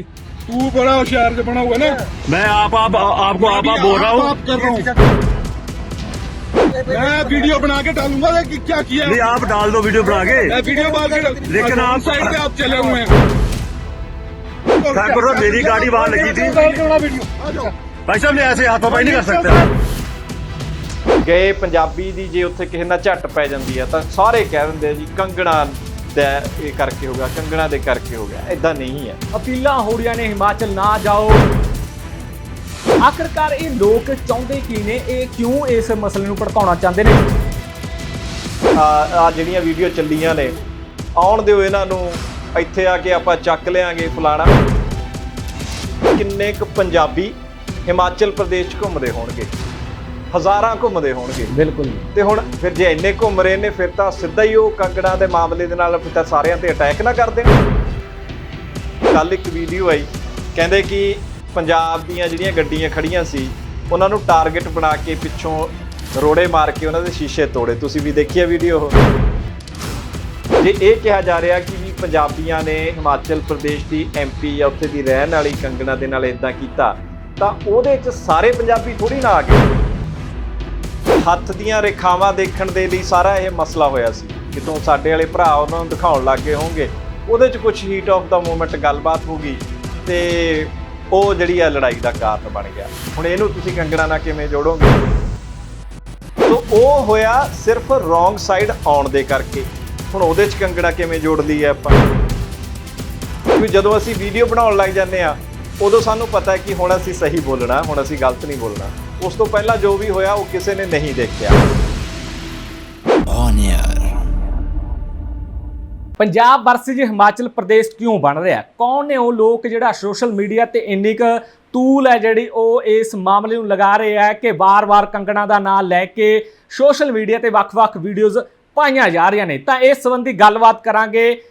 तू बड़ा होशियार से बना हुआ है ना मैं आप आप आपको आप आप बोल रहा हूँ आप कर रहा हूँ मैं वीडियो बना के डालूंगा कि क्या किया नहीं आप डाल दो वीडियो बना के मैं वीडियो बना के लेकिन आप- साइड पे आप चले हुए हैं ठाकुर साहब, मेरी गाड़ी वहाँ लगी थी। आ जाओ भाई साहब ने ऐसे हाथापाई नहीं कर सकते ਗਏ ਪੰਜਾਬੀ ਦੀ ਜੇ ਉੱਥੇ ਕਿਸੇ ਨਾਲ ਝੱਟ ਪੈ ਜਾਂਦੀ ਆ ਤਾਂ ਸਾਰੇ ਕਹਿ ਦਿੰਦੇ ਆ ਜੀ ਕੰਗਣਾ ਦਾ ਇਹ ਕਰਕੇ ਹੋ ਗਿਆ ਕੰਗਣਾ ਦੇ ਕਰਕੇ ਹੋ ਗਿਆ ਐਦਾਂ ਨਹੀਂ ਹੈ। ਅਪੀਲਾਂ ਹੋ ਰਹੀਆਂ ਨੇ ਹਿਮਾਚਲ ਨਾ ਜਾਓ। ਆਖਰਕਾਰ ਇਹ ਲੋਕ ਚਾਹੁੰਦੇ ਕੀ ਨੇ ਇਹ ਕਿਉਂ ਇਸ ਮਸਲੇ ਨੂੰ ਭੜਕਾਉਣਾ ਚਾਹੁੰਦੇ ਨੇ? ਆ ਆ ਜਿਹੜੀਆਂ ਵੀਡੀਓ ਚੱਲੀਆਂ ਨੇ ਆਉਣ ਦਿਓ ਇਹਨਾਂ ਨੂੰ ਇੱਥੇ ਆ ਕੇ ਆਪਾਂ ਚੱਕ ਲਿਆਂਗੇ ਫਲਾਣਾ। ਕਿੰਨੇ ਕੁ ਪੰਜਾਬੀ ਹਿਮਾਚਲ ਪ੍ਰਦੇਸ਼ ਘੁੰਮਦੇ ਹੋਣਗੇ। ਹਜ਼ਾਰਾਂ ਘੁੰਮਦੇ ਹੋਣਗੇ। ਬਿਲਕੁਲ। ਤੇ ਹੁਣ ਫਿਰ ਜੇ ਇੰਨੇ ਘੁੰਮ ਰਹੇ ਨੇ ਫਿਰ ਤਾਂ ਸਿੱਧਾ ਹੀ ਉਹ ਕੰਗਣਾ ਦੇ ਮਾਮਲੇ ਦੇ ਨਾਲ ਫਿਰ ਤਾਂ ਸਾਰਿਆਂ ਤੇ ਅਟੈਕ ਨਾ ਕਰ ਦੇਣ। ਕੱਲ ਇੱਕ ਵੀਡੀਓ ਆਈ ਕਹਿੰਦੇ ਕਿ ਪੰਜਾਬ ਦੀਆਂ ਜਿਹੜੀਆਂ ਗੱਡੀਆਂ ਖੜੀਆਂ ਸੀ ਉਹਨਾਂ ਨੂੰ ਟਾਰਗੇਟ ਬਣਾ ਕੇ ਪਿੱਛੋਂ ਰੋੜੇ ਮਾਰ ਕੇ ਉਹਨਾਂ ਦੇ ਸ਼ੀਸ਼ੇ ਤੋੜੇ। ਤੁਸੀਂ ਵੀ ਦੇਖੀ ਆ ਵੀਡੀਓ ਉਹ? ਜੇ ਇਹ ਕਿਹਾ ਜਾ ਰਿਹਾ ਕਿ ਵੀ ਪੰਜਾਬੀਆਂ ਨੇ ਹਿਮਾਚਲ ਪ੍ਰਦੇਸ਼ ਦੀ ਐਮਪੀ ਜਾਂ ਉੱਥੇ ਦੀ ਰਹਿਣ ਵਾਲੀ ਕੰਗਣਾ ਦੇ ਨਾਲ ਇਦਾਂ ਕੀਤਾ ਤਾਂ ਉਹਦੇ 'ਚ ਸਾਰੇ ਪੰਜਾਬੀ ਥੋੜੀ ਨਾ ਆ ਗਏ। ਹੱਥ ਦੀਆਂ ਰੇਖਾਵਾਂ ਦੇਖਣ ਦੇ ਲਈ ਸਾਰਾ ਇਹ ਮਸਲਾ ਹੋਇਆ ਸੀ ਕਿਤੋਂ ਸਾਡੇ ਵਾਲੇ ਭਰਾ ਉਹਨਾਂ ਨੂੰ ਦਿਖਾਉਣ ਲੱਗ ਗਏ ਹੋਣਗੇ। ਉਹਦੇ 'ਚ ਕੁਝ ਹੀਟ ਆਫ ਦਾ ਮੂਮੈਂਟ ਗੱਲਬਾਤ ਹੋ ਗਈ ਤੇ ਉਹ ਜਿਹੜੀ ਆ ਲੜਾਈ ਦਾ ਕਾਰਨ ਬਣ ਗਿਆ। ਹੁਣ ਇਹਨੂੰ ਤੁਸੀਂ ਕੰਗਣਾ ਨਾਲ ਕਿਵੇਂ ਜੋੜੋਗੇ? ਸੋ ਉਹ ਹੋਇਆ ਸਿਰਫ ਰੋਂਗ ਸਾਈਡ ਆਉਣ ਦੇ ਕਰਕੇ। ਹੁਣ ਉਹਦੇ 'ਚ ਕੰਗਣਾ ਕਿਵੇਂ ਜੋੜ ਹੈ ਆਪਾਂ? ਕਿਉਂਕਿ ਜਦੋਂ ਅਸੀਂ ਵੀਡੀਓ ਬਣਾਉਣ ਲੱਗ ਜਾਂਦੇ ਆ, ਉਦੋਂ ਸਾਨੂੰ ਪਤਾ ਹੈ ਕਿ ਹੁਣ ਅਸੀਂ ਸਹੀ ਬੋਲਣਾ, ਹੁਣ ਅਸੀਂ ਗਲਤ ਨਹੀਂ ਬੋਲਣਾ। ਉਸ ਤੋਂ ਪਹਿਲਾਂ ਜੋ ਵੀ ਹੋਇਆ ਉਹ ਕਿਸੇ ਨੇ ਨਹੀਂ ਦੇਖਿਆ। ਪੰਜਾਬ ਵਰਸਸ ਹਿਮਾਚਲ ਪ੍ਰਦੇਸ਼ ਕਿਉਂ ਬਣ ਰਿਹਾ? ਕੌਣ ਨੇ ਉਹ ਲੋਕ ਜਿਹੜਾ ਸੋਸ਼ਲ ਮੀਡੀਆ ਤੇ ਇੰਨੀ ਕੁ ਤੂਲ ਹੈ ਜਿਹੜੀ ਉਹ ਇਸ ਮਾਮਲੇ ਨੂੰ ਲਗਾ ਰਹੇ ਹੈ ਕਿ ਵਾਰ-ਵਾਰ ਕੰਗਣਾ ਦਾ ਨਾਮ ਲੈ ਕੇ ਸੋਸ਼ਲ ਮੀਡੀਆ ਤੇ ਵੱਖ-ਵੱਖ ਵੀਡੀਓਜ਼ ਪਾਈਆਂ ਜਾ ਰਹੀਆਂ ਨੇ? ਤਾਂ ਇਸ ਸੰਬੰਧੀ ਗੱਲਬਾਤ ਕਰਾਂਗੇ।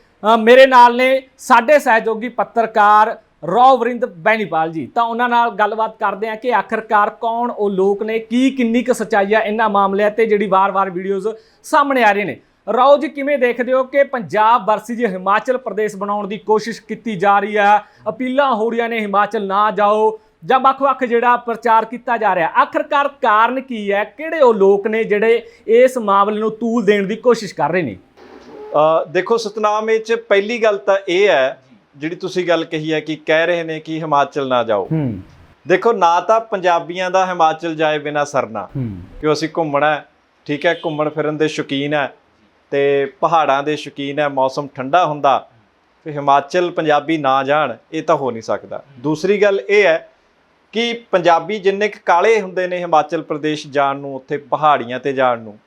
ਮੇਰੇ ਨਾਲ ਨੇ ਸਾਡੇ ਸਹਿਯੋਗੀ ਪੱਤਰਕਾਰ ਰੌਵਰਿੰਦ ਬੈਨੀਪਾਲ ਜੀ, ਤਾਂ ਉਹਨਾਂ ਨਾਲ ਗੱਲਬਾਤ ਕਰਦੇ ਆ ਕਿ ਆਖਰਕਾਰ ਕੌਣ ਉਹ ਲੋਕ ਨੇ, ਕੀ, ਕਿੰਨੀ ਕੁ ਸੱਚਾਈ ਆ ਇਹਨਾਂ ਮਾਮਲਿਆਂ ਤੇ ਜਿਹੜੀ ਵਾਰ-ਵਾਰ ਵੀਡੀਓਜ਼ ਸਾਹਮਣੇ ਆ ਰਹੇ ਨੇ। ਰਾਓ ਜੀ, ਕਿਵੇਂ ਦੇਖਦੇ ਹੋ ਕਿ ਪੰਜਾਬ ਵਰਸੀ ਹਿਮਾਚਲ ਪ੍ਰਦੇਸ਼ ਬਣਾਉਣ ਦੀ ਕੋਸ਼ਿਸ਼ ਕੀਤੀ ਜਾ ਰਹੀ ਹੈ ਅਪੀਲਾਂ ਹੋ ਰਹੀਆਂ ਨੇ, ਹਿਮਾਚਲ ਨਾ ਜਾਓ, ਜਾਂ ਵੱਖ-ਵੱਖ ਜਿਹੜਾ ਪ੍ਰਚਾਰ ਕੀਤਾ ਜਾ ਰਿਹਾ, ਆਖਰਕਾਰ ਕਾਰਨ ਕੀ ਹੈ? ਕਿਹੜੇ ਉਹ ਲੋਕ ਨੇ ਜਿਹੜੇ ਇਸ ਮਾਮਲੇ ਨੂੰ ਤੂਲ ਦੇਣ ਦੀ ਕੋਸ਼ਿਸ਼ ਕਰ ਰਹੇ ਨੇ? ਦੇਖੋ, ਸਤਨਾਮ, ਇਹ ਚ ਪਹਿਲੀ ਗੱਲ ਤਾਂ ਇਹ ਹੈ ਜਿਹੜੀ ਤੁਸੀਂ ਗੱਲ ਕਹੀ ਹੈ ਕਿ ਕਹਿ ਰਹੇ ਨੇ ਕਿ ਹਿਮਾਚਲ ਨਾ ਜਾਓ। ਹੂੰ। ਦੇਖੋ ਨਾ ਤਾਂ ਪੰਜਾਬੀਆਂ ਦਾ ਹਿਮਾਚਲ ਜਾਏ ਬਿਨਾ ਸਰਨਾ। ਕਿ ਅਸੀਂ ਘੁੰਮਣਾ ਠੀਕ ਹੈ ਘੁੰਮਣ ਫਿਰਨ ਦੇ ਸ਼ੌਕੀਨ ਹੈ ਤੇ ਪਹਾੜਾਂ ਦੇ ਸ਼ੌਕੀਨ ਹੈ ਮੌਸਮ ਠੰਡਾ ਹੁੰਦਾ ਤੇ ਹਿਮਾਚਲ ਪੰਜਾਬੀ ਨਾ ਜਾਣ ਇਹ ਤਾਂ ਹੋ ਨਹੀਂ ਸਕਦਾ। ਦੂਸਰੀ ਗੱਲ ਇਹ ਹੈ ਕਿ ਪੰਜਾਬੀ ਜਿੰਨੇ ਕੁ ਕਾਲੇ ਹੁੰਦੇ ਨੇ ਹਿਮਾਚਲ ਪ੍ਰਦੇਸ਼ ਜਾਣ ਨੂੰ ਉੱਥੇ ਪਹਾੜੀਆਂ ਤੇ ਜਾਣ ਨੂੰ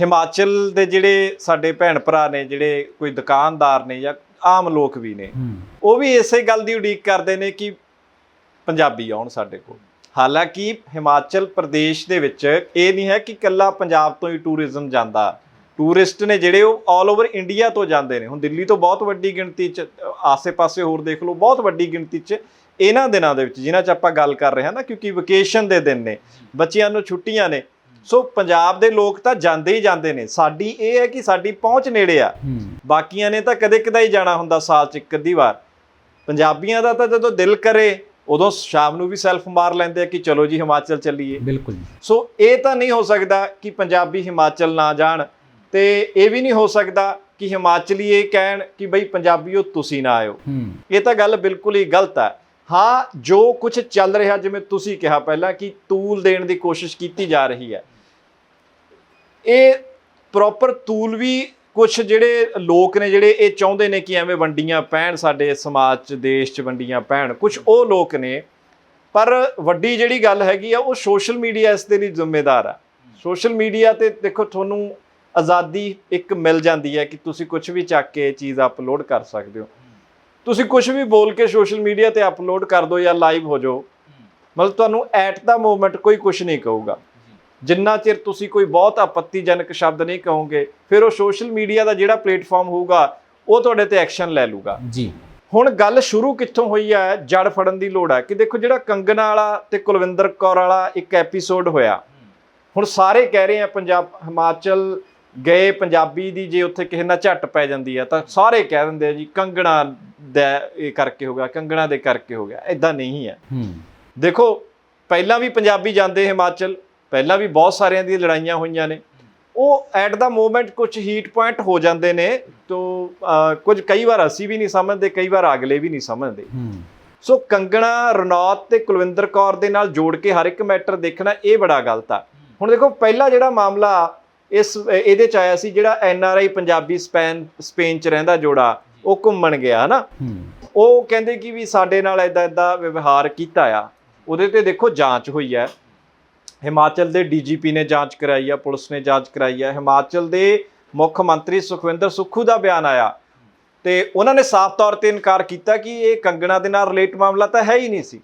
ਹਿਮਾਚਲ ਦੇ ਜਿਹੜੇ ਸਾਡੇ ਭੈਣ ਭਰਾ ਨੇ ਜਿਹੜੇ ਕੋਈ ਦੁਕਾਨਦਾਰ ਨੇ ਜਾਂ ਆਮ ਲੋਕ ਵੀ ਨੇ। ਉਹ ਵੀ ਇਸੇ ਗੱਲ ਦੀ ਉਡੀਕ ਕਰਦੇ ਨੇ ਕਿ ਪੰਜਾਬੀ ਆਉਣ ਸਾਡੇ ਕੋਲ। ਹਾਲਾਂਕਿ ਹਿਮਾਚਲ ਪ੍ਰਦੇਸ਼ ਦੇ ਵਿੱਚ ਇਹ ਨਹੀਂ ਹੈ ਕਿ ਇਕੱਲਾ ਪੰਜਾਬ ਤੋਂ ਹੀ ਟੂਰਿਜ਼ਮ ਜਾਂਦਾ। ਟੂਰਿਸਟ ਨੇ ਜਿਹੜੇ ਉਹ 올 ਓਵਰ ਇੰਡੀਆ ਤੋਂ ਜਾਂਦੇ ਨੇ। ਹੁਣ ਦਿੱਲੀ ਤੋਂ ਬਹੁਤ ਵੱਡੀ ਗਿਣਤੀ 'ਚ ਆਸੇ-ਪਾਸੇ ਹੋਰ ਦੇਖ ਲਓ ਬਹੁਤ ਵੱਡੀ ਗਿਣਤੀ 'ਚ ਇਹਨਾਂ ਦਿਨਾਂ ਦੇ ਵਿੱਚ ਜਿਨ੍ਹਾਂ 'ਚ ਆਪਾਂ ਗੱਲ ਕਰ ਰਹੇ ਹਾਂ ਨਾ ਕਿਉਂਕਿ ਵਕੇਸ਼ਨ ਦੇ ਦਿਨ ਨੇ। ਬੱਚਿਆਂ ਨੂੰ ਛੁੱਟੀਆਂ ਨੇ। ਸੋ ਪੰਜਾਬ ਦੇ ਲੋਕ ਤਾਂ ਜਾਂਦੇ ਹੀ ਜਾਂਦੇ ਨੇ। ਸਾਡੀ ਇਹ ਹੈ ਕਿ ਸਾਡੀ ਪਹੁੰਚ ਨੇੜੇ ਆ। ਬਾਕੀਆਂ ਨੇ ਤਾਂ ਕਦੇ ਕਦਾਈ ਜਾਣਾ ਹੁੰਦਾ ਸਾਲ ਚ ਇੱਕ ਅੱਧੀ ਵਾਰ। ਪੰਜਾਬੀਆਂ ਦਾ ਤਾਂ ਜਦੋਂ ਦਿਲ ਕਰੇ ਉਦੋਂ ਸ਼ਾਮ ਨੂੰ ਵੀ ਸੈਲਫ ਮਾਰ ਲੈਂਦੇ ਆ ਕਿ ਚਲੋ ਜੀ ਹਿਮਾਚਲ ਚੱਲੀਏ। ਬਿਲਕੁਲ ਸੋ ਇਹ ਤਾਂ ਨਹੀਂ ਹੋ ਸਕਦਾ ਕਿ ਪੰਜਾਬੀ ਹਿਮਾਚਲ ਨਾ ਜਾਣ। ਤੇ ਇਹ ਵੀ ਨਹੀਂ ਹੋ ਸਕਦਾ ਕਿ ਹਿਮਾਚਲੀ ਇਹ ਕਹਿਣ ਕਿ ਬਈ ਪੰਜਾਬੀਓ ਤੁਸੀਂ ਨਾ ਆਇਓ। ਇਹ ਤਾਂ ਗੱਲ ਬਿਲਕੁਲ ਹੀ ਗਲਤ ਹੈ ਹਾਂ ਜੋ ਕੁਝ ਚੱਲ ਰਿਹਾ ਜਿਵੇਂ ਤੁਸੀਂ ਕਿਹਾ ਪਹਿਲਾਂ ਕਿ ਤੂਲ ਦੇਣ ਦੀ ਕੋਸ਼ਿਸ਼ ਕੀਤੀ ਜਾ ਰਹੀ ਹੈ। ਇਹ ਪ੍ਰੋਪਰ ਤੂਲ ਵੀ ਕੁਝ ਜਿਹੜੇ ਲੋਕ ਨੇ ਜਿਹੜੇ ਇਹ ਚਾਹੁੰਦੇ ਨੇ ਕਿ ਐਵੇਂ ਵੰਡੀਆਂ ਪੈਣ ਸਾਡੇ ਸਮਾਜ 'ਚ, ਦੇਸ਼ 'ਚ ਵੰਡੀਆਂ ਪੈਣ ਕੁਝ ਉਹ ਲੋਕ ਨੇ, ਪਰ ਵੱਡੀ ਜਿਹੜੀ ਗੱਲ ਹੈਗੀ ਆ, ਉਹ ਸੋਸ਼ਲ ਮੀਡੀਆ ਇਸ ਦੇ ਲਈ ਜ਼ਿੰਮੇਦਾਰ ਆ। ਸੋਸ਼ਲ ਮੀਡੀਆ ਤੇ ਦੇਖੋ ਤੁਹਾਨੂੰ ਆਜ਼ਾਦੀ ਇੱਕ ਮਿਲ ਜਾਂਦੀ ਹੈ ਕਿ ਤੁਸੀਂ ਕੁਝ ਵੀ ਚੱਕ ਕੇ ਇਹ ਚੀਜ਼ ਅਪਲੋਡ ਕਰ ਸਕਦੇ ਹੋ। ਤੁਸੀਂ ਕੁਝ ਵੀ ਬੋਲ ਕੇ ਸੋਸ਼ਲ ਮੀਡੀਆ ਤੇ ਅਪਲੋਡ ਕਰ ਦਿਓ ਜਾਂ ਲਾਈਵ ਹੋ ਜਾਓ। ਮਤਲਬ ਤੁਹਾਨੂੰ ਐਟ ਦਾ ਮੂਮੈਂਟ ਕੋਈ ਕੁਝ ਨਹੀਂ ਕਹੂਗਾ। ਜਿੰਨਾ ਚਿਰ ਤੁਸੀਂ ਕੋਈ ਬਹੁਤ ਆਪੱਤੀਜਨਕ ਸ਼ਬਦ ਨਹੀਂ ਕਹੋਗੇ ਫਿਰ ਉਹ ਸੋਸ਼ਲ ਮੀਡੀਆ ਦਾ ਜਿਹੜਾ ਪਲੇਟਫਾਰਮ ਹੋਊਗਾ ਉਹ ਤੁਹਾਡੇ ਤੇ ਐਕਸ਼ਨ ਲੈ ਲੂਗਾ ਜੀ। ਹੁਣ ਗੱਲ ਸ਼ੁਰੂ ਕਿੱਥੋਂ ਹੋਈ ਹੈ? ਜੜ ਫੜਨ ਦੀ ਲੋੜ ਹੈ। ਕਿ ਦੇਖੋ ਜਿਹੜਾ ਕੰਗਨਾ ਵਾਲਾ ਤੇ ਕੁਲਵਿੰਦਰ ਕੌਰ ਵਾਲਾ ਇੱਕ ਐਪੀਸੋਡ ਹੋਇਆ। ਹੁਣ ਸਾਰੇ ਕਹਿ ਰਹੇ ਆ ਪੰਜਾਬ ਹਿਮਾਚਲ ਗਏ ਪੰਜਾਬੀ ਦੀ ਜੇ ਉੱਥੇ ਕਿਸੇ ਨਾਲ ਝੱਟ ਪੈ ਜਾਂਦੀ ਆ ਤਾਂ ਸਾਰੇ ਕਹਿ ਦਿੰਦੇ ਆ ਜੀ ਕੰਗਣਾ ਦਾ ਇਹ ਕਰਕੇ ਹੋ ਗਿਆ ਕੰਗਣਾ ਦੇ ਕਰਕੇ ਹੋ ਗਿਆ। ਐਦਾਂ ਨਹੀਂ ਹੈ। ਹੂੰ। ਦੇਖੋ ਪਹਿਲਾਂ ਵੀ ਪੰਜਾਬੀ ਜਾਂਦੇ ਹਿਮਾਚਲ ਪਹਿਲਾਂ ਵੀ ਬਹੁਤ ਸਾਰਿਆਂ ਦੀ ਲੜਾਈਆਂ ਹੋਈਆਂ ਨੇ। ਉਹ ਐਟ ਦਾ ਮੂਮੈਂਟ ਕੁਝ ਹੀਟ ਪੁਆਇੰਟ ਹੋ ਜਾਂਦੇ ਨੇ ਤੋ ਕੁਝ ਕਈ ਵਾਰ ਅਸੀਂ ਵੀ ਨਹੀਂ ਸਮਝਦੇ ਕਈ ਵਾਰ ਅਗਲੇ ਵੀ ਨਹੀਂ ਸਮਝਦੇ। ਸੋ ਕੰਗਣਾ ਰਣੌਤ ਤੇ ਕੁਲਵਿੰਦਰ ਕੌਰ ਦੇ ਨਾਲ ਜੋੜ ਕੇ ਹਰ ਇੱਕ ਮੈਟਰ ਦੇਖਣਾ ਇਹ ਬੜਾ ਗਲਤ ਆ। ਹੁਣ ਦੇਖੋ ਪਹਿਲਾ ਜਿਹੜਾ ਮਾਮਲਾ ਇਸ ਇਹਦੇ ਚ ਆਇਆ ਸੀ ਜਿਹੜਾ N R I Punjabi Spain Spain ਚ ਰਹਿੰਦਾ ਜੋੜਾ ਉਹ ਘੁੰਮਣ ਗਿਆ ਹਨਾ? ਉਹ ਕਹਿੰਦੇ ਕਿ ਵੀ ਸਾਡੇ ਨਾਲ ਇਦਾਂ ਇਦਾਂ ਵਿਵਹਾਰ ਕੀਤਾ ਆ। ਉਹਦੇ ਤੇ ਦੇਖੋ ਜਾਂਚ ਹੋਈ ਹੈ ਹਿਮਾਚਲ ਦੇ ਡੀਜੀਪੀ ਨੇ ਜਾਂਚ ਕਰਾਈ ਆ ਪੁਲਿਸ ਨੇ ਜਾਂਚ ਕਰਾਈ ਆ। ਹਿਮਾਚਲ ਦੇ ਮੁੱਖ ਮੰਤਰੀ ਸੁਖਵਿੰਦਰ ਸੁੱਖੂ ਦਾ ਬਿਆਨ ਆਇਆ। ਤੇ ਉਹਨਾਂ ਨੇ ਸਾਫ਼ ਤੌਰ ਤੇ ਇਨਕਾਰ ਕੀਤਾ ਕਿ ਇਹ ਕੰਗਣਾ ਦੇ ਨਾਲ ਰਿਲੇਟ ਮਾਮਲਾ ਤਾਂ ਹੈ ਹੀ ਨਹੀਂ ਸੀ।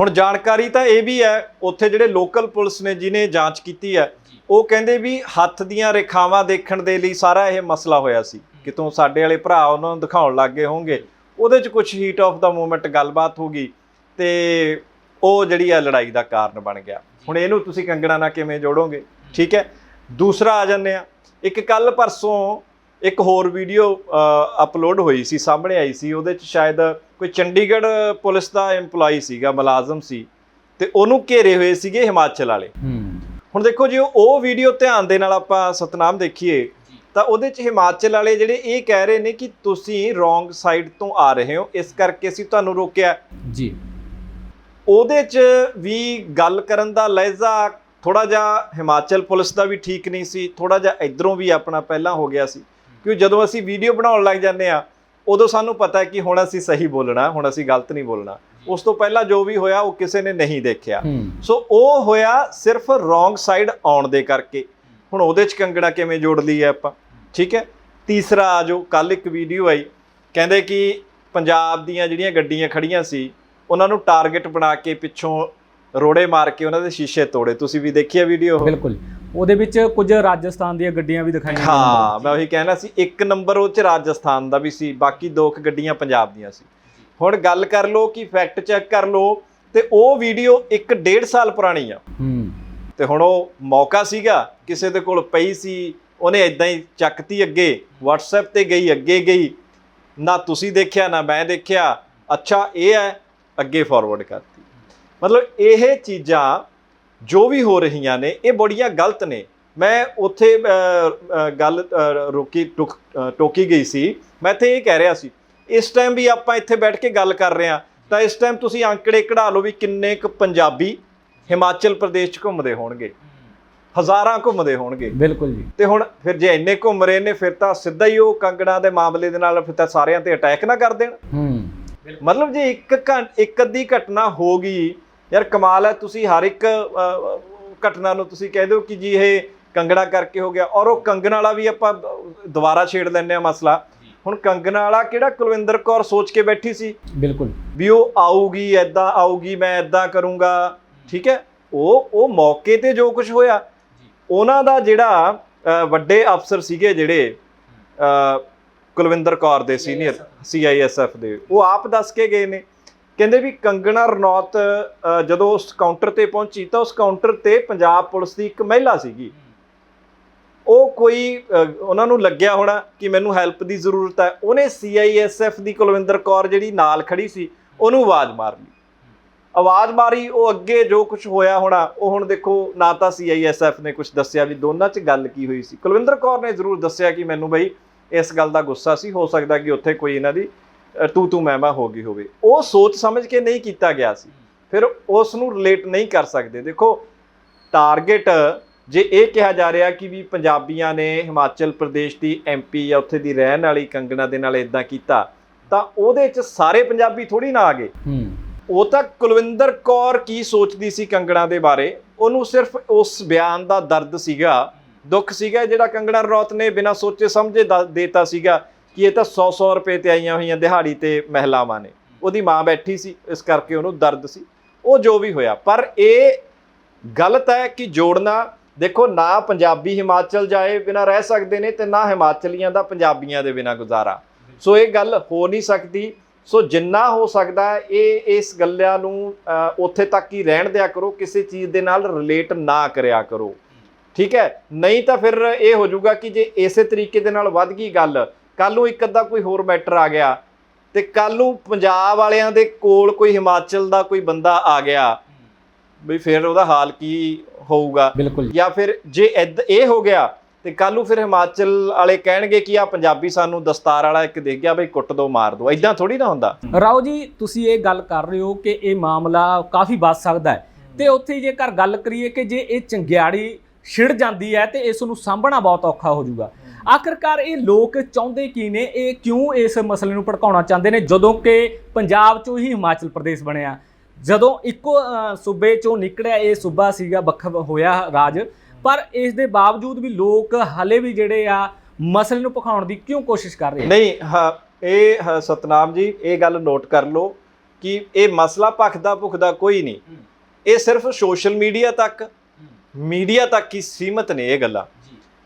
ਹੁਣ ਜਾਣਕਾਰੀ ਤਾਂ ਇਹ ਵੀ ਹੈ ਉੱਥੇ ਜਿਹੜੇ ਲੋਕਲ ਪੁਲਿਸ ਨੇ ਜਿਨੇ ਜਾਂਚ ਕੀਤੀ ਹੈ ਉਹ ਕਹਿੰਦੇ ਵੀ ਹੱਥ ਦੀਆਂ ਰੇਖਾਵਾਂ ਦੇਖਣ ਦੇ ਲਈ ਸਾਰਾ ਇਹ ਮਸਲਾ ਹੋਇਆ ਸੀ। ਕਿਤੋਂ ਸਾਡੇ ਵਾਲੇ ਭਰਾ ਉਹਨਾਂ ਨੂੰ ਦਿਖਾਉਣ ਲੱਗੇ ਹੋਣਗੇ। ਉਹਦੇ 'ਚ ਕੁਝ ਹੀਟ ਆਫ ਦਾ ਮੂਮੈਂਟ ਗੱਲਬਾਤ ਹੋ ਗਈ। ਤੇ ਉਹ ਜਿਹੜੀ ਆ ਲੜਾਈ ਦਾ ਕਾਰਨ ਬਣ ਗਿਆ। ਹੁਣ ਇਹਨੂੰ ਤੁਸੀਂ ਕੰਗਣਾ ਨਾਲ ਕਿਵੇਂ ਜੋੜੋਗੇ? ਠੀਕ ਹੈ? ਦੂਸਰਾ ਆ ਜਾਂਦੇ ਆ। ਇੱਕ ਕੱਲ ਪਰਸੋਂ ਇੱਕ ਹੋਰ ਵੀਡੀਓ ਅਪਲੋਡ ਹੋਈ ਸੀ ਸਾਹਮਣੇ ਆਈ ਸੀ। ਉਹਦੇ 'ਚ ਸ਼ਾਇਦ ਕੋਈ ਚੰਡੀਗੜ੍ਹ ਪੁਲਿਸ ਦਾ EMPLOYE ਸੀਗਾ ਮੁਲਾਜ਼ਮ ਸੀ। ਤੇ ਉਹਨੂੰ ਘੇਰੇ ਹੋਏ ਸੀਗੇ ਹਿਮਾਚਲ ਵਾਲੇ। ਹੁਣ ਦੇਖੋ ਜੇ ਉਹ ਵੀਡੀਓ ਧਿਆਨ ਦੇ ਨਾਲ ਆਪਾਂ ਸਤਨਾਮ ਦੇਖੀਏ ਤਾਂ ਉਹਦੇ 'ਚ ਹਿਮਾਚਲ ਵਾਲੇ ਜਿਹੜੇ ਇਹ ਕਹਿ ਰਹੇ ਨੇ ਕਿ ਤੁਸੀਂ ਰੋਂਗ ਸਾਈਡ ਤੋਂ ਆ ਰਹੇ ਹੋ ਇਸ ਕਰਕੇ ਅਸੀਂ ਤੁਹਾਨੂੰ ਰੋਕਿਆ। ਜੀ। ਉਹਦੇ 'ਚ ਵੀ ਗੱਲ ਕਰਨ ਦਾ ਲਹਿਜ਼ਾ ਥੋੜਾ ਜਿਹਾ ਹਿਮਾਚਲ ਪੁਲਿਸ ਦਾ ਵੀ ਠੀਕ ਨਹੀਂ ਸੀ ਥੋੜਾ ਜਿਹਾ ਇਧਰੋਂ ਵੀ ਆਪਣਾ ਪਹਿਲਾਂ ਹੋ ਗਿਆ ਸੀ। ਕਿਉਂ ਜਦੋਂ ਅਸੀਂ ਵੀਡੀਓ ਬਣਾਉਣ ਲੱਗ ਜਾਂਦੇ ਆ ਉਦੋਂ ਸਾਨੂੰ ਪਤਾ ਹੈ ਕਿ ਹੁਣ ਅਸੀਂ ਸਹੀ ਬੋਲਣਾ ਹੁਣ ਅਸੀਂ ਗਲਤ ਨਹੀਂ ਬੋਲਣਾ। ਉਸ ਤੋਂ ਪਹਿਲਾਂ ਜੋ ਵੀ ਹੋਇਆ ਉਹ ਕਿਸੇ ਨੇ ਨਹੀਂ ਦੇਖਿਆ। ਸੋ ਉਹ ਹੋਇਆ ਸਿਰਫ ਰੋਂਗ ਸਾਈਡ ਆਉਣ ਦੇ ਕਰਕੇ। ਹੁਣ ਉਹਦੇ 'ਚ ਕੰਗਣਾ ਕਿਵੇਂ ਜੋੜ ਲਈ ਹੈ ਆਪਾਂ? ਠੀਕ ਹੈ? ਤੀਸਰਾ ਆ ਜੋ ਕੱਲ ਇੱਕ ਵੀਡੀਓ ਆਈ। ਕਹਿੰਦੇ ਕਿ ਪੰਜਾਬ ਦੀਆਂ ਜਿਹੜੀਆਂ ਗੱਡੀਆਂ ਖੜੀਆਂ ਸੀ ਉਹਨਾਂ ਨੂੰ ਟਾਰਗੇਟ ਬਣਾ ਕੇ ਪਿੱਛੋਂ ਰੋੜੇ ਮਾਰ ਕੇ ਉਹਨਾਂ ਦੇ ਸ਼ੀਸ਼ੇ ਤੋੜੇ। ਤੁਸੀਂ ਵੀ ਦੇਖੀ ਆ ਵੀਡੀਓ ਬਿਲਕੁਲ। ਉਹਦੇ ਵਿੱਚ ਕੁਝ ਰਾਜਸਥਾਨ ਦੀਆਂ ਗੱਡੀਆਂ ਵੀ ਦਿਖਾਈਆਂ ਹਾਂ ਮੈਂ ਉਹੀ ਕਹਿਣਾ ਸੀ ਇੱਕ ਨੰਬਰ ਉਹ ਚ ਰਾਜਸਥਾਨ ਦਾ ਵੀ ਸੀ ਬਾਕੀ ਦੋ ਕੁ ਗੱਡੀਆਂ ਪੰਜਾਬ ਦੀਆਂ ਸੀ। ਹੁਣ ਗੱਲ ਕਰ ਲਓ ਕਿ ਫੈਕਟ ਚੈੱਕ ਕਰ ਲਓ ਤੇ ਉਹ ਵੀਡੀਓ ਇੱਕ ਡੇਢ ਸਾਲ ਪੁਰਾਣੀ ਆ। ਹੂੰ। ਤੇ ਹੁਣ ਉਹ ਮੌਕਾ ਸੀਗਾ ਕਿਸੇ ਦੇ ਕੋਲ ਪਈ ਸੀ ਉਹਨੇ ਇਦਾਂ ਹੀ ਚੱਕਤੀ ਅੱਗੇ WhatsApp ਤੇ ਗਈ ਅੱਗੇ ਗਈ। ਨਾ ਤੁਸੀਂ ਦੇਖਿਆ ਨਾ ਮੈਂ ਦੇਖਿਆ। ਅੱਛਾ ਇਹ ਹੈ ਅੱਗੇ ਫਾਰਵਰਡ ਕਰਤੀ। ਮਤਲਬ ਇਹ ਚੀਜ਼ਾਂ ਜੋ ਵੀ ਹੋ ਰਹੀਆਂ ਨੇ ਇਹ ਬੜੀਆਂ ਗਲਤ ਨੇ। ਮੈਂ ਉੱਥੇ ਗੱਲ ਰੋਕੀ ਟੁਕ- ਗਈ ਸੀ। ਮੈਂ ਇੱਥੇ ਇਹ ਕਹਿ ਰਿਹਾ ਸੀ ਇਸ ਟਾਈਮ ਵੀ ਆਪਾਂ ਇੱਥੇ ਬੈਠ ਕੇ ਗੱਲ ਕਰ ਰਹੇ ਹਾਂ ਤਾਂ ਇਸ ਟਾਈਮ ਤੁਸੀਂ ਅੰਕੜੇ ਕਢਾ ਲਓ ਵੀ ਕਿੰਨੇ ਕੁ ਪੰਜਾਬੀ ਹਿਮਾਚਲ ਪ੍ਰਦੇਸ਼ 'ਚ ਘੁੰਮਦੇ ਹੋਣਗੇ। ਹਜ਼ਾਰਾਂ ਘੁੰਮਦੇ ਹੋਣਗੇ। ਬਿਲਕੁਲ ਜੀ। ਤੇ ਹੁਣ ਫਿਰ ਜੇ ਇੰਨੇ ਘੁੰਮ ਰਹੇ ਨੇ ਫਿਰ ਤਾਂ ਸਿੱਧਾ ਹੀ ਉਹ ਕੰਗਣਾ ਦੇ ਮਾਮਲੇ ਦੇ ਨਾਲ ਫਿਰ ਤਾਂ ਸਾਰਿਆਂ ਤੇ ਅਟੈਕ ਨਾ ਕਰ ਦੇਣ। ਹੂੰ। ਮਤਲਬ ਜੇ ਇੱਕ ਇੱਕ ਅੱਧੀ ਘਟਨਾ ਹੋ ਗਈ ਯਾਰ ਕਮਾਲ ਹੈ ਤੁਸੀਂ ਹਰ ਇੱਕ ਘਟਨਾ ਨੂੰ ਤੁਸੀਂ ਕਹਿ ਦਿਓ ਕਿ ਜੀ ਇਹ ਕੰਗਣਾ ਕਰਕੇ ਹੋ ਗਿਆ ਔਰ ਉਹ ਕੰਗਣਾ ਵਾਲਾ ਵੀ ਆਪਾਂ ਦੁਬਾਰਾ ਛੇੜ ਲੈਂਦੇ ਆ ਮਸਲਾ। ਹੁਣ ਕੰਗਣਾ ਵਾਲਾ ਕਿਹੜਾ ਕੁਲਵਿੰਦਰ ਕੌਰ ਸੋਚ ਕੇ ਬੈਠੀ ਸੀ? ਬਿਲਕੁਲ। ਵੀ ਉਹ ਆਊਗੀ ਐਦਾਂ ਆਊਗੀ ਮੈਂ ਐਦਾਂ ਕਰੂੰਗਾ ਠੀਕ ਹੈ? ਉਹ ਉਹ ਮੌਕੇ ਤੇ ਜੋ ਕੁਝ ਹੋਇਆ ਉਹਨਾਂ ਦਾ ਜਿਹੜਾ ਵੱਡੇ ਅਫਸਰ ਸੀਗੇ ਜਿਹੜੇ ਕੁਲਵਿੰਦਰ ਕੌਰ ਦੇ ਸੀਨੀਅਰ। ਸੀਆਈਐਸਐਫ ਦੇ। ਉਹ ਆਪ ਦੱਸ ਕੇ ਗਏ ਨੇ। ਕਹਿੰਦੇ ਵੀ ਕੰਗਣਾ ਰਣੌਤ ਜਦੋਂ ਉਸ ਕਾਊਂਟਰ ਤੇ ਪਹੁੰਚੀ ਤਾਂ ਉਸ ਕਾਊਂਟਰ ਤੇ ਪੰਜਾਬ ਪੁਲਿਸ ਦੀ ਇੱਕ ਮਹਿਲਾ ਸੀਗੀ। ਉਹ ਕੋਈ ਉਹਨਾਂ ਨੂੰ ਲੱਗਿਆ ਹੋਣਾ ਕਿ ਮੈਨੂੰ ਹੈਲਪ ਦੀ ਜ਼ਰੂਰਤ ਹੈ। ਉਹਨੇ ਸੀਆਈਐਸਐਫ ਦੀ ਕੁਲਵਿੰਦਰ ਕੌਰ ਜਿਹੜੀ ਨਾਲ ਖੜੀ ਸੀ, ਉਹਨੂੰ ਆਵਾਜ਼ ਮਾਰ ਲਈ ਆਵਾਜ਼ ਮਾਰੀ, ਉਹ ਅੱਗੇ ਜੋ ਕੁਝ ਹੋਇਆ ਹੋਣਾ, ਉਹ ਹੁਣ ਦੇਖੋ, ਨਾ ਤਾਂ ਸੀਆਈਐਸਐਫ ਨੇ ਕੁਝ ਦੱਸਿਆ ਵੀ ਦੋਨਾਂ 'ਚ ਗੱਲ ਕੀ ਹੋਈ ਸੀ। ਕੁਲਵਿੰਦਰ ਕੌਰ ਨੇ ਜ਼ਰੂਰ ਦੱਸਿਆ ਕਿ ਮੈਨੂੰ ਬਈ ਇਸ ਗੱਲ ਦਾ ਗੁੱਸਾ ਸੀ ਹੋ ਸਕਦਾ ਕਿ ਉੱਥੇ ਕੋਈ ਇਹਨਾਂ ਦੀ ਤੂ ਤੂ ਮੈਂ ਮੈਂ ਹੋ ਗਈ ਹੋਵੇ। ਉਹ ਸੋਚ ਸਮਝ ਕੇ ਨਹੀਂ ਕੀਤਾ ਗਿਆ ਸੀ। ਫਿਰ ਉਸ ਨੂੰ ਰਿਲੇਟ ਨਹੀਂ ਕਰ ਸਕਦੇ। ਦੇਖੋ ਟਾਰਗੇਟ ਜੇ ਇਹ ਕਿਹਾ ਜਾ ਰਿਹਾ ਕਿ ਵੀ ਪੰਜਾਬੀਆਂ ਨੇ ਹਿਮਾਚਲ ਪ੍ਰਦੇਸ਼ ਦੀ ਐਮਪੀ ਜਾਂ ਉੱਥੇ ਦੀ ਰਹਿਣ ਵਾਲੀ ਕੰਗਣਾ ਦੇ ਨਾਲ ਇਦਾਂ ਕੀਤਾ ਤਾਂ ਉਹਦੇ 'ਚ ਸਾਰੇ ਪੰਜਾਬੀ ਥੋੜੀ ਨਾ ਆ ਗਏ ਉਹ ਤਾਂ ਕੁਲਵਿੰਦਰ ਕੌਰ ਕੀ ਸੋਚਦੀ ਸੀ ਕੰਗਣਾ ਦੇ ਬਾਰੇ? ਉਹਨੂੰ ਸਿਰਫ ਉਸ ਬਿਆਨ ਦਾ ਦਰਦ ਸੀਗਾ ਦੁੱਖ ਸੀਗਾ ਜਿਹੜਾ ਕੰਗਣਾ ਰਣੌਤ ਨੇ ਬਿਨਾਂ ਸੋਚੇ ਸਮਝੇ ਦ- ਦੇਤਾ ਸੀਗਾ ਕਿ ਇਹ ਤਾਂ 100-100 ਰੁਪਏ ਤੇ ਆਈਆਂ ਹੋਈਆਂ ਦਿਹਾੜੀ ਤੇ ਮਹਿਲਾਵਾਂ ਨੇ। ਉਹਦੀ ਮਾਂ ਬੈਠੀ ਸੀ, ਇਸ ਕਰਕੇ ਉਹਨੂੰ ਦਰਦ ਸੀ। ਉਹ ਜੋ ਵੀ ਹੋਇਆ, ਪਰ ਇਹ ਗਲਤ ਹੈ ਕਿ ਜੋੜਨਾ, ਦੇਖੋ ਨਾ ਪੰਜਾਬੀ ਹਿਮਾਚਲ ਜਾਏ ਬਿਨਾਂ ਰਹਿ ਸਕਦੇ ਨੇ ਤੇ ਨਾ ਹਿਮਾਚਲੀਆਂ ਦਾ ਪੰਜਾਬੀਆਂ ਦੇ ਬਿਨਾਂ ਗੁਜ਼ਾਰਾ। ਸੋ ਇਹ ਗੱਲ ਹੋ ਨਹੀਂ ਸਕਦੀ। ਸੋ ਜਿੰਨਾ ਹੋ ਸਕਦਾ ਇਹ, ਇਸ ਗੱਲਾਂ ਨੂੰ ਉੱਥੇ ਤੱਕ ਹੀ ਰਹਿਣ ਦਿਆ ਕਰੋ, ਕਿਸੇ ਚੀਜ਼ ਦੇ ਨਾਲ ਰਿਲੇਟ ਨਾ ਕਰਿਆ ਕਰੋ। ਠੀਕ ਹੈ? ਨਹੀਂ ਤਾਂ ਫਿਰ ਇਹ ਹੋ ਜਾਊਗਾ ਕਿ ਜੇ ਇਸੇ ਤਰੀਕੇ ਦੇ ਨਾਲ ਵੱਧ ਗਈ ਗੱਲ ਕੱਲ ਨੂੰ ਇੱਕ ਅੱਧਾ ਕੋਈ ਹੋਰ ਮੈਟਰ ਆ ਗਿਆ ਤੇ ਕੱਲ ਨੂੰ ਪੰਜਾਬ ਵਾਲਿਆਂ ਦੇ ਕੋਲ ਕੋਈ ਹਿਮਾਚਲ ਦਾ ਕੋਈ ਬੰਦਾ ਆ ਗਿਆ ਵੀ ਫਿਰ ਉਹਦਾ ਹਾਲ ਕੀ ਹੋਊਗਾ? ਜਾਂ। ਫਿਰ ਜੇ ਇਹ ਹੋ ਗਿਆ ਤੇ ਕੱਲ ਨੂੰ ਫਿਰ ਹਿਮਾਚਲ ਵਾਲੇ ਕਹਿਣਗੇ ਕਿ ਆ ਪੰਜਾਬੀ ਸਾਨੂੰ ਦਸਤਾਰ ਵਾਲਾ ਇੱਕ ਦੇ ਗਿਆ ਬਈ ਕੁੱਟ ਦੋ ਮਾਰ ਦੋ। ਇਦਾਂ ਥੋੜੀ ਨਾ ਹੁੰਦਾ। ਰਾਓ ਜੀ ਤੁਸੀਂ ਇਹ ਗੱਲ ਕਰ ਰਹੇ ਹੋ ਕਿ ਇਹ ਮਾਮਲਾ ਕਾਫੀ ਵੱਧ ਸਕਦਾ ਹੈ। ਤੇ ਉੱਥੇ ਜੇਕਰ ਗੱਲ ਕਰੀਏ ਕਿ ਜੇ ਇਹ ਚੰਗਿਆੜੀ ਛਿੜ ਜਾਂਦੀ ਹੈ ਤੇ ਇਸ ਨੂੰ ਸਾਂਭਣਾ ਬਹੁਤ ਔਖਾ ਹੋ ਜਾਊਗਾ। ਆਖਰਕਾਰ ਇਹ ਲੋਕ ਚਾਹੁੰਦੇ ਕੀ ਨੇ, ਇਹ ਕਿਉਂ ਇਸ ਮਸਲੇ ਨੂੰ ਭੜਕਾਉਣਾ ਚਾਹੁੰਦੇ ਨੇ? ਜਦੋਂ ਕਿ ਪੰਜਾਬ ਚੋਂ ਹੀ ਹਿਮਾਚਲ ਪ੍ਰਦੇਸ਼ ਬਣਿਆ। ਜਦੋਂ ਇੱਕੋ ਸੂਬੇ ਚੋਂ ਨਿਕਲਿਆ, ਇਹ ਸੂਬਾ ਸੀਗਾ ਵੱਖ ਹੋਇਆ ਰਾਜ। ਪਰ ਇਸ ਦੇ ਬਾਵਜੂਦ ਵੀ ਲੋਕ ਹਲੇ ਵੀ ਜਿਹੜੇ ਆ, ਮਸਲੇ ਨੂੰ ਭਖਾਉਣ ਦੀ ਕਿਉਂ ਕੋਸ਼ਿਸ਼ ਕਰ ਰਹੇ ਨਹੀਂ, ਹਾਂ, ਇਹ ਸਤਨਾਮ ਜੀ, ਇਹ ਗੱਲ ਨੋਟ ਕਰ ਲਓ ਕਿ ਇਹ ਮਸਲਾ ਭਖਦਾ ਭੁਖਦਾ ਕੋਈ ਨਹੀਂ। ਇਹ ਸਿਰਫ ਸੋਸ਼ਲ ਮੀਡੀਆ ਤੱਕ ਮੀਡੀਆ ਤੱਕ ਹੀ ਸੀਮਤ ਨੇ ਇਹ ਗੱਲਾਂ।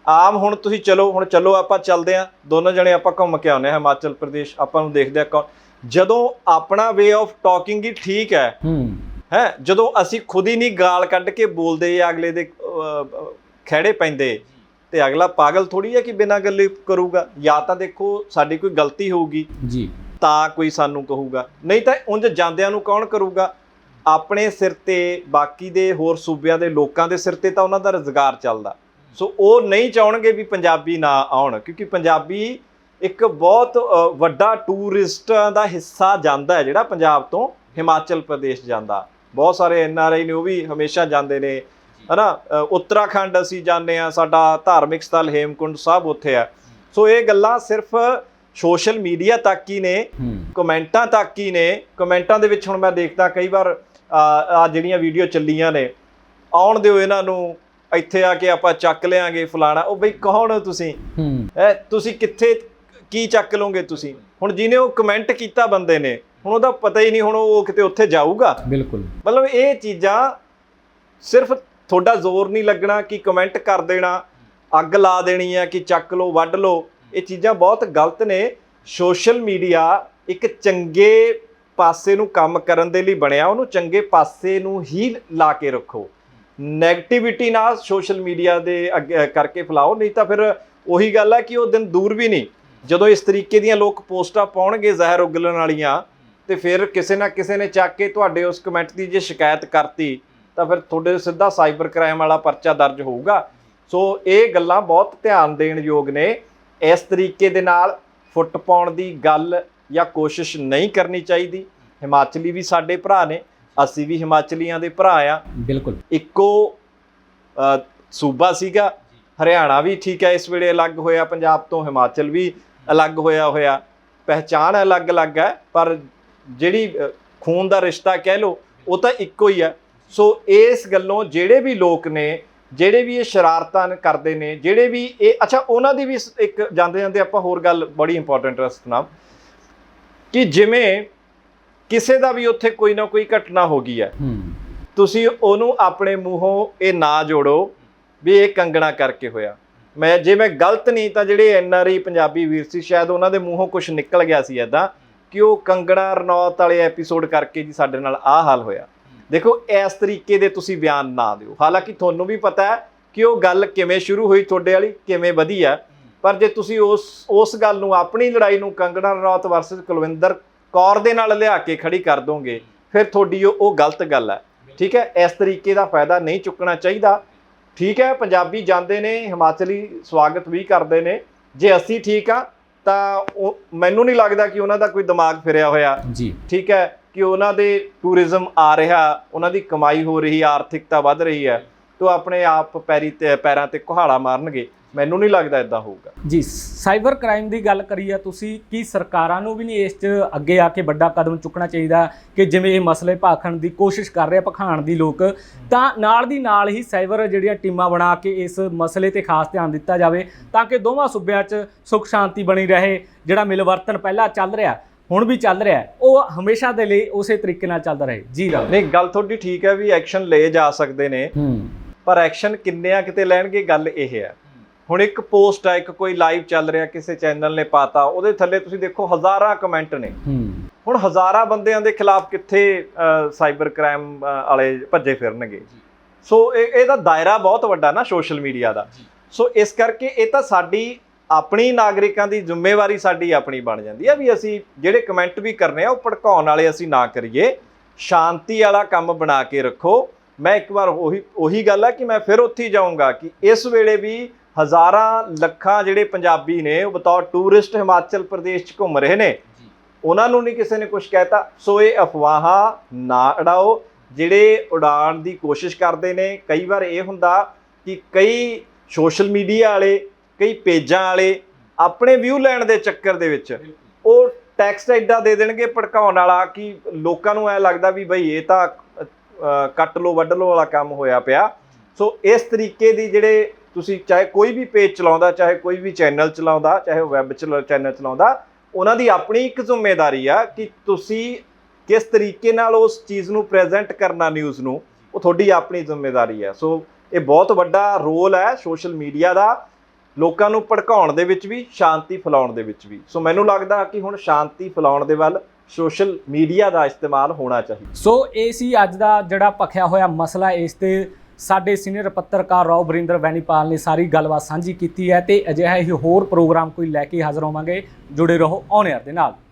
ਆਮ ਹੁਣ ਤੁਸੀਂ ਚਲੋ ਹੁਣ ਚਲੋ ਆਪਾਂ ਚੱਲਦੇ ਆਂ ਦੋਨੋਂ ਜਣੇ ਆਪਾਂ ਘੁੰਮ ਕੇ ਆਉਨੇ ਹਿਮਾਚਲ ਪ੍ਰਦੇਸ਼। ਆਪਾਂ ਨੂੰ ਦੇਖਦੇ ਆ ਕੌਣ ਜਦੋਂ ਆਪਣਾ ਵੇ ਆਫ ਟਾਕਿੰਗ ਹੀ ਠੀਕ ਹੈ ਹੂੰ। ਹੈ ਜਦੋਂ ਅਸੀਂ ਖੁਦ ਹੀ ਨਹੀਂ ਗਾਲ ਕੱਢ ਕੇ ਬੋਲਦੇ ਜਾਂ ਅਗਲੇ ਦੇ ਖਹਿੜੇ ਪੈਂਦੇ ਤੇ ਅਗਲਾ ਪਾਗਲ ਥੋੜੀ ਹੈ ਕਿ ਬਿਨਾਂ ਗੱਲੇ ਕਰੂਗਾ? ਜਾਂ ਤਾਂ ਦੇਖੋ ਸਾਡੀ ਕੋਈ ਗਲਤੀ ਹੋਊਗੀ। ਜੀ। ਤਾਂ ਕੋਈ ਸਾਨੂੰ ਕਹੂਗਾ। ਨਹੀਂ ਤਾਂ ਉਂਝ ਜਾਂਦਿਆਂ ਨੂੰ ਕੌਣ ਕਰੂਗਾ? ਆਪਣੇ ਸਿਰ ਤੇ ਬਾਕੀ ਦੇ ਹੋਰ ਸੂਬਿਆਂ ਦੇ ਲੋਕਾਂ ਦੇ ਸਿਰ ਤੇ ਤਾਂ ਉਹਨਾਂ ਦਾ ਰੁਜ਼ਗਾਰ ਚੱਲਦਾ। ਸੋ ਉਹ ਨਹੀਂ ਚਾਹਣਗੇ ਵੀ ਪੰਜਾਬੀ ਨਾ ਆਉਣ ਕਿਉਂਕਿ ਪੰਜਾਬੀ ਇੱਕ ਬਹੁਤ ਵੱਡਾ ਟੂਰਿਸਟਾਂ ਦਾ ਹਿੱਸਾ ਜਾਂਦਾ ਹੈ ਜਿਹੜਾ ਪੰਜਾਬ ਤੋਂ ਹਿਮਾਚਲ ਪ੍ਰਦੇਸ਼ ਜਾਂਦਾ। ਬਹੁਤ ਸਾਰੇ ਐਨ ਆਰ ਆਈ ਨੇ ਉਹ ਵੀ ਹਮੇਸ਼ਾ ਜਾਂਦੇ ਨੇ। ਹਨਾ ਉੱਤਰਾਖੰਡ ਅਸੀਂ ਜਾਂਦੇ ਆ ਸਾਡਾ ਧਾਰਮਿਕ ਸਥਲ ਹੇਮਕੁੰਡ ਸਾਹਿਬ ਉੱਥੇ ਆ ਸੋ ਇਹ ਗੱਲਾਂ ਸਿਰਫ ਸੋਸ਼ਲ ਮੀਡੀਆ ਤੱਕ ਹੀ ਨੇ ਕਮੈਂਟਾਂ ਤੱਕ ਹੀ ਨੇ। ਕਮੈਂਟਾਂ ਦੇ ਵਿੱਚ ਹੁਣ ਮੈਂ ਦੇਖਦਾ ਕਈ ਵਾਰ ਆ ਜਿਹੜੀਆਂ ਵੀਡੀਓ ਚੱਲੀਆਂ ਨੇ ਆਉਣ ਦਿਓ ਇਹਨਾਂ ਨੂੰ ਇੱਥੇ ਆ ਕੇ ਆਪਾਂ ਚੱਕ ਲਿਆਂਗੇ ਫਲਾਣਾ। ਉਹ ਬਈ ਕੌਣ ਹੋ ਤੁਸੀਂ? ਹੂੰ। ਤੁਸੀਂ ਕਿੱਥੇ ਕੀ ਚੱਕ ਲਓਗੇ ਤੁਸੀਂ? ਹੁਣ ਜਿਹਨੇ ਉਹ ਕਮੈਂਟ ਕੀਤਾ ਬੰਦੇ ਨੇ ਹੁਣ ਉਹਦਾ ਪਤਾ ਹੀ ਨਹੀਂ ਹੁਣ ਉਹ ਕਿਤੇ ਉੱਥੇ ਜਾਊਗਾ। ਬਿਲਕੁਲ। ਮਤਲਬ ਇਹ ਚੀਜ਼ਾਂ ਸਿਰਫ ਤੁਹਾਡਾ ਜ਼ੋਰ ਨਹੀਂ ਲੱਗਣਾ ਕਿ ਕਮੈਂਟ ਕਰ ਦੇਣਾ ਅੱਗ ਲਾ ਦੇਣੀ ਹੈ ਕਿ ਚੱਕ ਲਓ ਵੱਢ ਲਓ। ਇਹ ਚੀਜ਼ਾਂ ਬਹੁਤ ਗਲਤ ਨੇ। ਸੋਸ਼ਲ ਮੀਡੀਆ ਇੱਕ ਚੰਗੇ ਪਾਸੇ ਨੂੰ ਕੰਮ ਕਰਨ ਦੇ ਲਈ ਬਣਿਆ, ਉਹਨੂੰ ਚੰਗੇ ਪਾਸੇ ਨੂੰ ਹੀ ਲਾ ਕੇ ਰੱਖੋ। ਨੈਗੇਟਿਵਿਟੀ ਨਾ ਸੋਸ਼ਲ ਮੀਡੀਆ ਦੇ ਅੱਗੇ ਕਰਕੇ ਫੈਲਾਓ, ਨਹੀਂ ਤਾਂ ਫਿਰ ਉਹੀ ਗੱਲ ਹੈ ਕਿ ਉਹ ਦਿਨ ਦੂਰ ਵੀ ਨਹੀਂ। ਜਦੋਂ ਇਸ ਤਰੀਕੇ ਦੀਆਂ ਲੋਕ ਪੋਸਟਾਂ ਪਾਉਣਗੇ ਜ਼ਹਿਰ ਉਗਲਣ ਵਾਲੀਆਂ, ਤੇ ਫਿਰ ਕਿਸੇ ਨਾ ਕਿਸੇ ਨੇ ਚੱਕ ਕੇ ਤੁਹਾਡੇ ਉਸ ਕਮੈਂਟ ਦੀ ਜੇ ਸ਼ਿਕਾਇਤ ਕਰਤੀ, ਤਾਂ ਫਿਰ ਤੁਹਾਡੇ ਸਿੱਧਾ ਸਾਈਬਰ ਕ੍ਰਾਈਮ ਵਾਲਾ ਪਰਚਾ ਦਰਜ ਹੋਊਗਾ। ਸੋ ਇਹ ਗੱਲਾਂ ਬਹੁਤ ਧਿਆਨ ਦੇਣ ਯੋਗ ਨੇ। ਇਸ ਤਰੀਕੇ ਦੇ ਨਾਲ ਫੁੱਟ ਪਾਉਣ ਦੀ ਗੱਲ ਜਾਂ ਕੋਸ਼ਿਸ਼ ਨਹੀਂ ਕਰਨੀ ਚਾਹੀਦੀ। ਹਿਮਾਚਲੀ ਵੀ ਸਾਡੇ ਭਰਾ ਨੇ ਅਸੀਂ ਵੀ ਹਿਮਾਚਲੀਆਂ ਦੇ ਭਰਾ ਆ। ਬਿਲਕੁਲ। ਇੱਕੋ ਸੂਬਾ ਸੀਗਾ। ਹਰਿਆਣਾ ਵੀ ਠੀਕ ਹੈ ਇਸ ਵੇਲੇ ਅਲੱਗ ਹੋਇਆ ਪੰਜਾਬ ਤੋਂ ਹਿਮਾਚਲ ਵੀ ਅਲੱਗ ਹੋਇਆ ਹੋਇਆ। ਪਹਿਚਾਣ ਅਲੱਗ-ਅਲੱਗ ਹੈ ਪਰ ਜਿਹੜੀ ਖੂਨ ਦਾ ਰਿਸ਼ਤਾ ਕਹਿ ਲਓ ਉਹ ਤਾਂ ਇੱਕੋ ਹੀ ਹੈ। ਸੋ ਇਸ ਗੱਲੋਂ ਜਿਹੜੇ ਵੀ ਲੋਕ ਨੇ ਜਿਹੜੇ ਵੀ ਇਹ ਸ਼ਰਾਰਤਾਂ ਕਰਦੇ ਨੇ ਜਿਹੜੇ ਵੀ ਇਹ ਅੱਛਾ ਉਹਨਾਂ ਦੀ ਵੀ ਇੱਕ ਜਾਂਦੇ ਜਾਂਦੇ ਆਪਾਂ ਹੋਰ ਗੱਲ ਬੜੀ ਇੰਪੋਰਟੈਂਟ ਹੈ ਸਤਨਾਮ ਕਿ ਜਿਵੇਂ ਕਿਸੇ ਦਾ ਵੀ ਉੱਥੇ ਕੋਈ ਨਾ ਕੋਈ ਘਟਨਾ ਹੋ ਗਈ ਹੈ। ਤੁਸੀਂ ਉਹਨੂੰ ਆਪਣੇ ਮੂੰਹੋਂ ਇਹ ਨਾ ਜੋੜੋ ਵੀ ਇਹ ਕੰਗਣਾ ਕਰਕੇ ਹੋਇਆ। ਮੈਂ ਜੇ ਮੈਂ ਗਲਤ ਨਹੀਂ ਤਾਂ ਜਿਹੜੇ ਐਨ ਆਰ ਆਈ ਪੰਜਾਬੀ ਵੀਰ ਸੀ ਸ਼ਾਇਦ ਉਹਨਾਂ ਦੇ ਮੂੰਹੋਂ ਕੁਝ ਨਿਕਲ ਗਿਆ ਸੀ ਐਦਾਂ ਕਿ ਉਹ ਕੰਗਣਾ ਰਣੌਤ ਵਾਲੇ ਐਪੀਸੋਡ ਕਰਕੇ ਜੀ ਸਾਡੇ ਨਾਲ ਆਹ ਹਾਲ ਹੋਇਆ। ਦੇਖੋ ਇਸ ਤਰੀਕੇ ਦੇ ਤੁਸੀਂ ਬਿਆਨ ਨਾ ਦਿਓ। ਹਾਲਾਂਕਿ ਤੁਹਾਨੂੰ ਵੀ ਪਤਾ ਹੈ ਕਿ ਉਹ ਗੱਲ ਕਿਵੇਂ ਸ਼ੁਰੂ ਹੋਈ ਤੁਹਾਡੇ ਵਾਲੀ ਕਿਵੇਂ ਵਧੀ ਹੈ। ਪਰ ਜੇ ਤੁਸੀਂ ਉਸ ਉਸ ਗੱਲ ਨੂੰ ਆਪਣੀ ਲੜਾਈ ਨੂੰ ਕੰਗਣਾ ਰਣੌਤ ਵਰਸਸ ਕੁਲਵਿੰਦਰ ਕੌਰ ਦੇ ਨਾਲ ਲਿਆ ਕੇ ਖੜੀ ਕਰ ਦੋਗੇ ਫਿਰ ਤੁਹਾਡੀ ਉਹ ਗਲਤ ਗੱਲ ਹੈ। ਠੀਕ ਹੈ ਇਸ ਤਰੀਕੇ ਦਾ ਫਾਇਦਾ ਨਹੀਂ ਚੁੱਕਣਾ ਚਾਹੀਦਾ। ਠੀਕ ਹੈ ਪੰਜਾਬੀ ਜਾਂਦੇ ਨੇ ਹਿਮਾਚਲੀ ਸਵਾਗਤ ਵੀ ਕਰਦੇ ਨੇ। ਜੇ ਅਸੀਂ ਠੀਕ ਆ ਤਾਂ ਉਹ ਮੈਨੂੰ ਨਹੀਂ ਲੱਗਦਾ ਕਿ ਉਹਨਾਂ ਦਾ ਕੋਈ ਦਿਮਾਗ ਫਿਰਿਆ ਹੋਇਆ। ਜੀ। ਠੀਕ ਹੈ ਕਿ ਉਹਨਾਂ ਦੇ ਟੂਰਿਜ਼ਮ ਆ ਰਿਹਾ ਉਹਨਾਂ ਦੀ ਕਮਾਈ ਹੋ ਰਹੀ ਆਰਥਿਕਤਾ ਵੱਧ ਰਹੀ ਹੈ ਤੋਂ ਆਪਣੇ ਆਪ ਪੈਰੀ ਤੇ ਪੈਰਾਂ ਤੇ ਕੁਹਾੜਾ ਮਾਰਨਗੇ। ਮੈਨੂੰ ਨਹੀਂ ਲੱਗਦਾ ਇਦਾਂ ਹੋਊਗਾ। ਜੀ ਸਾਈਬਰ ਕ੍ਰਾਈਮ ਦੀ ਗੱਲ ਕਰੀ ਆ ਤੁਸੀਂ ਕੀ ਸਰਕਾਰਾਂ ਨੂੰ ਵੀ ਨਹੀਂ ਇਸ 'ਚ ਅੱਗੇ ਆ ਕੇ ਵੱਡਾ ਕਦਮ ਚੁੱਕਣਾ ਚਾਹੀਦਾ ਕਿ ਜਿਵੇਂ ਇਹ ਮਸਲੇ ਭਾਖਣ ਦੀ ਕੋਸ਼ਿਸ਼ ਕਰ ਰਹੇ ਆ ਭਖਾਣ ਦੀ ਲੋਕ ਤਾਂ ਨਾਲ ਦੀ ਨਾਲ ਹੀ ਸਾਈਬਰ ਜਿਹੜੀਆਂ ਟੀਮਾਂ ਬਣਾ ਕੇ ਇਸ ਮਸਲੇ ਤੇ ਖਾਸ ਧਿਆਨ ਦਿੱਤਾ ਜਾਵੇ ਤਾਂ ਕਿ ਦੋਵਾਂ ਸੂਬਿਆਂ 'ਚ ਸੁਖ ਸ਼ਾਂਤੀ ਬਣੀ ਰਹੇ ਜਿਹੜਾ ਮਿਲਵਰਤਨ ਪਹਿਲਾਂ ਚੱਲ ਰਿਹਾ ਹੁਣ ਵੀ ਚੱਲ ਰਿਹਾ ਉਹ ਹਮੇਸ਼ਾ ਦੇ ਲਈ ਉਸੇ ਤਰੀਕੇ ਨਾਲ ਚੱਲਦਾ ਰਹੇ। ਜੀ ਰਾਮ ਨਹੀਂ ਗੱਲ ਤੁਹਾਡੀ ਠੀਕ ਹੈ ਵੀ ਐਕਸ਼ਨ ਲਏ ਜਾ ਸਕਦੇ ਨੇ ਪਰ ਐਕਸ਼ਨ ਕਿੰਨੇ ਆ ਕਿਤੇ ਲੈਣਗੇ ਗੱਲ ਇਹ ਹੈ। ਹੁਣ ਇੱਕ ਪੋਸਟ ਆ ਇੱਕ ਕੋਈ ਲਾਈਵ ਚੱਲ ਰਿਹਾ ਕਿਸੇ ਚੈਨਲ ਨੇ ਪਾਤਾ ਉਹਦੇ ਥੱਲੇ ਤੁਸੀਂ ਦੇਖੋ ਹਜ਼ਾਰਾਂ ਕਮੈਂਟ ਨੇ। ਹੁਣ ਹਜ਼ਾਰਾਂ ਬੰਦਿਆਂ ਦੇ ਖਿਲਾਫ ਕਿੱਥੇ ਸਾਈਬਰ ਕ੍ਰਾਈਮ ਵਾਲੇ ਭੱਜੇ ਫਿਰਨਗੇ। ਸੋ ਇਹ ਇਹਦਾ ਦਾਇਰਾ ਬਹੁਤ ਵੱਡਾ ਨਾ ਸੋਸ਼ਲ ਮੀਡੀਆ ਦਾ। ਸੋ ਇਸ ਕਰਕੇ ਇਹ ਤਾਂ ਸਾਡੀ ਆਪਣੀ ਨਾਗਰਿਕਾਂ ਦੀ ਜ਼ਿੰਮੇਵਾਰੀ ਸਾਡੀ ਆਪਣੀ ਬਣ ਜਾਂਦੀ ਹੈ ਵੀ ਅਸੀਂ ਜਿਹੜੇ ਕਮੈਂਟ ਵੀ ਕਰਨੇ ਆ ਉਹ ਭੜਕਾਉਣ ਵਾਲੇ ਅਸੀਂ ਨਾ ਕਰੀਏ। ਸ਼ਾਂਤੀ ਵਾਲਾ ਕੰਮ ਬਣਾ ਕੇ ਰੱਖੋ। ਮੈਂ ਇੱਕ ਵਾਰ ਉਹੀ ਉਹੀ ਗੱਲ ਹੈ ਕਿ ਮੈਂ ਫਿਰ ਉੱਥੇ ਜਾਊਂਗਾ ਕਿ ਇਸ ਵੇਲੇ ਵੀ ਹਜ਼ਾਰਾਂ ਲੱਖਾਂ ਜਿਹੜੇ ਪੰਜਾਬੀ ਨੇ ਉਹ ਬਤੌਰ ਟੂਰਿਸਟ ਹਿਮਾਚਲ ਪ੍ਰਦੇਸ਼ 'ਚ ਘੁੰਮ ਰਹੇ ਨੇ। ਉਹਨਾਂ ਨੂੰ ਨਹੀਂ ਕਿਸੇ ਨੇ ਕੁਝ ਕਹਿਤਾ। ਸੋ ਇਹ ਅਫਵਾਹਾਂ ਨਾ ਉਡਾਓ ਜਿਹੜੇ ਉਡਾਉਣ ਦੀ ਕੋਸ਼ਿਸ਼ ਕਰਦੇ ਨੇ ਕਈ ਵਾਰ ਇਹ ਹੁੰਦਾ ਕਿ ਕਈ ਸੋਸ਼ਲ ਮੀਡੀਆ ਵਾਲੇ ਕਈ ਪੇਜਾਂ ਵਾਲੇ ਆਪਣੇ ਵਿਊ ਲੈਣ ਦੇ ਚੱਕਰ ਦੇ ਵਿੱਚ ਉਹ ਟੈਕਸਟ ਐਡਾ ਦੇ ਦੇਣਗੇ ਭੜਕਾਉਣ ਵਾਲਾ ਕਿ ਲੋਕਾਂ ਨੂੰ ਐ ਲੱਗਦਾ ਵੀ ਬਈ ਇਹ ਤਾਂ ਕੱਟ ਲੋ ਵੱਢ ਲੋ ਵਾਲਾ ਕੰਮ ਹੋਇਆ ਪਿਆ। ਸੋ ਇਸ ਤਰੀਕੇ ਦੀ ਜਿਹੜੇ ਤੁਸੀਂ ਚਾਹੇ ਕੋਈ ਵੀ ਪੇਜ ਚਲਾਉਂਦਾ, ਚਾਹੇ ਕੋਈ ਵੀ ਚੈਨਲ ਚਲਾਉਂਦਾ, ਚਾਹੇ ਵੈਬ ਚੈਨਲ ਚਲਾਉਂਦਾ, ਉਹਨਾਂ ਦੀ ਆਪਣੀ ਇੱਕ ਜ਼ਿੰਮੇਵਾਰੀ ਆ ਕਿ ਤੁਸੀਂ ਕਿਸ ਤਰੀਕੇ ਨਾਲ ਉਸ ਚੀਜ਼ ਨੂੰ ਪ੍ਰੈਜ਼ੈਂਟ ਕਰਨਾ ਨਿਊਜ਼ ਨੂੰ, ਉਹ ਤੁਹਾਡੀ ਆਪਣੀ ਜ਼ਿੰਮੇਵਾਰੀ ਹੈ ਸੋ ਇਹ ਬਹੁਤ ਵੱਡਾ ਰੋਲ ਹੈ ਸੋਸ਼ਲ ਮੀਡੀਆ ਦਾ, ਲੋਕਾਂ ਨੂੰ ਭੜਕਾਉਣ ਦੇ ਵਿੱਚ ਵੀ, ਸ਼ਾਂਤੀ ਫੈਲਾਉਣ ਦੇ ਵਿੱਚ ਵੀ। ਸੋ ਮੈਨੂੰ ਲੱਗਦਾ ਕਿ ਹੁਣ ਸ਼ਾਂਤੀ ਫੈਲਾਉਣ ਦੇ ਵੱਲ ਸੋਸ਼ਲ ਮੀਡੀਆ ਦਾ ਇਸਤੇਮਾਲ ਹੋਣਾ ਚਾਹੀਦਾ। ਸੋ ਇਹ ਸੀ ਅੱਜ ਦਾ ਜਿਹੜਾ ਭਖਿਆ ਹੋਇਆ ਮਸਲਾ, ਇਸ ਤੇ ਸਾਡੇ ਸੀਨੀਅਰ ਪੱਤਰਕਾਰ ਰਾਓ ਬਰਿੰਦਰ ਵੈਨੀਪਾਲ ਨੇ ਸਾਰੀ ਗੱਲਬਾਤ ਸਾਂਝੀ ਕੀਤੀ ਹੈ ਤੇ ਅਜਿਹਾ ਹੀ ਹੋਰ ਪ੍ਰੋਗਰਾਮ ਕੋਈ ਲੈ ਕੇ ਹਾਜ਼ਰ ਹੋਵਾਂਗੇ। ਜੁੜੇ ਰਹੋ ਔਨ 에ਅਰ ਦੇ ਨਾਲ।